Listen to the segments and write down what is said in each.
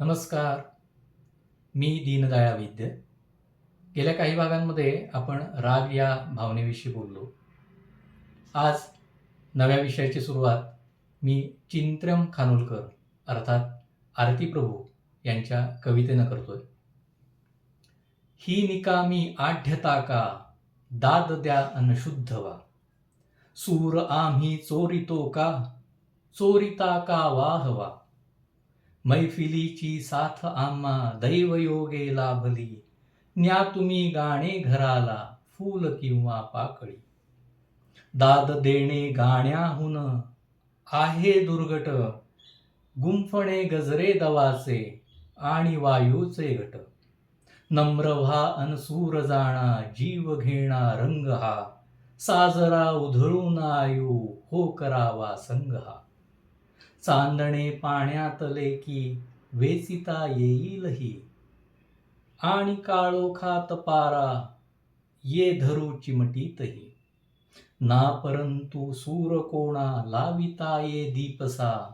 नमस्कार. मी दीनदयाळ वैद्य. गेल्या काही भागांमध्ये आपण राग या भावनेविषयी बोललो. आज नव्या विषयाची सुरुवात मी चिंत्रम खानोलकर अर्थात आरती प्रभू यांच्या कवितेनं करतोय. ही निकामी आढ्यता का? दाद द्या अनशुद्ध वा. सूर आम्ही चोरितो का? चोरिता का वाहवा मैफिलीची साथ आम्हा दैवयोगे लाभली. न्या तुम्ही गाणे घराला फूल किंवा पाकळी. दाद देणे गाण्याहून आहे दुर्घट गुंफणे गजरे दवाचे आणि वायूचे घट. नम्र व्हा अनसूर जाणा जीव घेणा रंग हा. साजरा उधळून आयु हो करावा संग हा. चांदणे पाण्यातले की वेचिता येईलही. आणि काळोखात पारा ये धरू चिमटीतही. ना परंतु सूर कोणा लाविता ये दीपसा.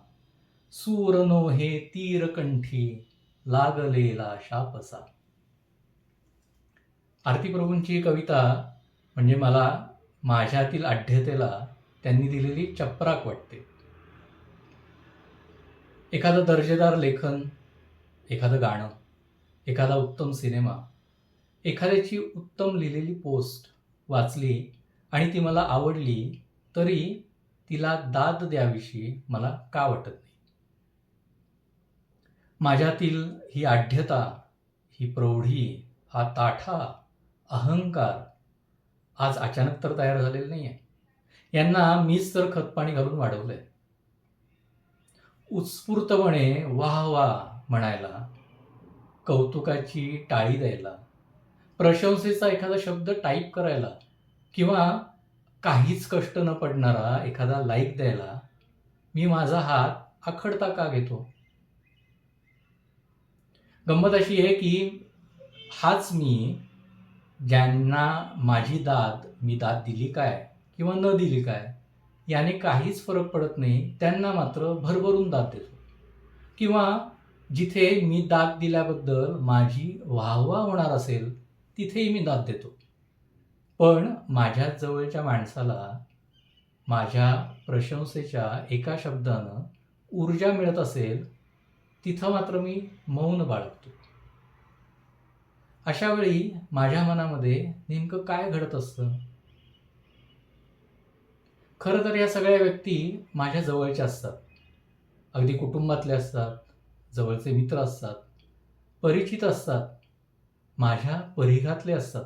सूर नो हे तीरकंठी लागलेला शापसा. आरती प्रभूंची कविता म्हणजे मला माझ्यातील आढ्यतेला त्यांनी दिलेली चपराक वाटते. एखादं दर्जेदार लेखन एखादं गाणं एखादा उत्तम सिनेमा एखाद्याची उत्तम लिहिलेली पोस्ट वाचली आणि ती मला आवडली तरी तिला दाद द्याविषयी मला का वाटत नाही? माझ्यातील ही आढ्यता ही प्रौढी हा ताठा अहंकार आज अचानक तर तयार झालेला नाही आहे यांना मीच तर खतपाणी घालून वाढवलंय. उत्स्फूर्तपणे वाह वा म्हणायला कौतुकाची टाळी द्यायला प्रशंसेचा एखादा शब्द टाईप करायला किंवा काहीच कष्ट न पडणारा एखादा लाईक द्यायला मी माझा हात आखडता का घेतो? गंमत अशी आहे की हाच मी ज्यांना माझी दाद मी दाद दिली काय किंवा न दिली काय याने काहीच फरक पडत नाही त्यांना मात्र भरभरून दाद देतो. किंवा जिथे मी दाद दिल्याबद्दल माझी वाहवा होणार असेल तिथेही मी दाद देतो. पण माझ्या जवळच्या माणसाला माझ्या प्रशंसेच्या एका शब्दानं ऊर्जा मिळत असेल तिथं मात्र मी मौन बाळगतो. अशावेळी माझ्या मनामध्ये नेमकं काय घडत असतं? खरं तर या सगळ्या व्यक्ती माझ्या जवळच्या असतात. अगदी कुटुंबातले असतात जवळचे मित्र असतात परिचित असतात माझ्या परिघातले असतात.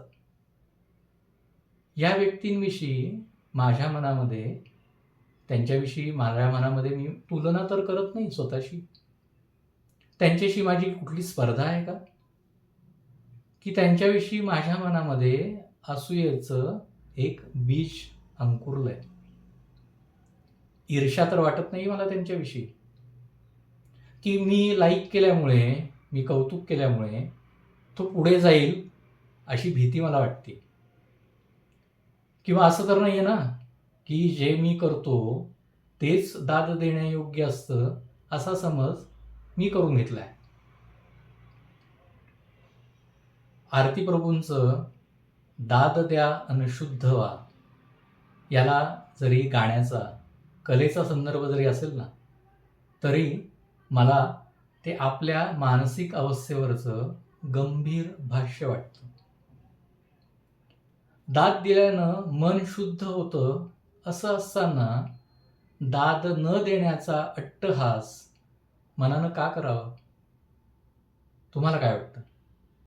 या व्यक्तींविषयी माझ्या मनामध्ये त्यांच्याविषयी माझ्या मनामध्ये मी तुलना तर करत नाही स्वतःशी. त्यांच्याशी माझी कुठली स्पर्धा आहे का? की त्यांच्याविषयी माझ्या मनामध्ये असूयेचं एक बीज अंकुरलं आहे ईर्ष्या तर वाटत नाही मला त्यांच्याविषयी. की मी लाईक केल्यामुळे मी कौतुक केल्यामुळे तो पुढे जाईल अशी भीती मला वाटते. किंवा असं तर नाही आहे ना की जे मी करतो तेच दाद देण्यायोग्य असतं असा समज मी करून घेतला आहे आरती प्रभूंचं दाद द्या अनशुद्ध वा व्हा याला जरी गाण्याचा कलेचा संदर्भ जरी असेल ना तरी मला ते आपल्या मानसिक अवस्थेवरचं गंभीर भाष्य वाटतं. दाद दिल्यानं मन शुद्ध होतं असं असताना दाद न देण्याचा अट्टहास मनानं का करावा? तुम्हाला काय वाटतं?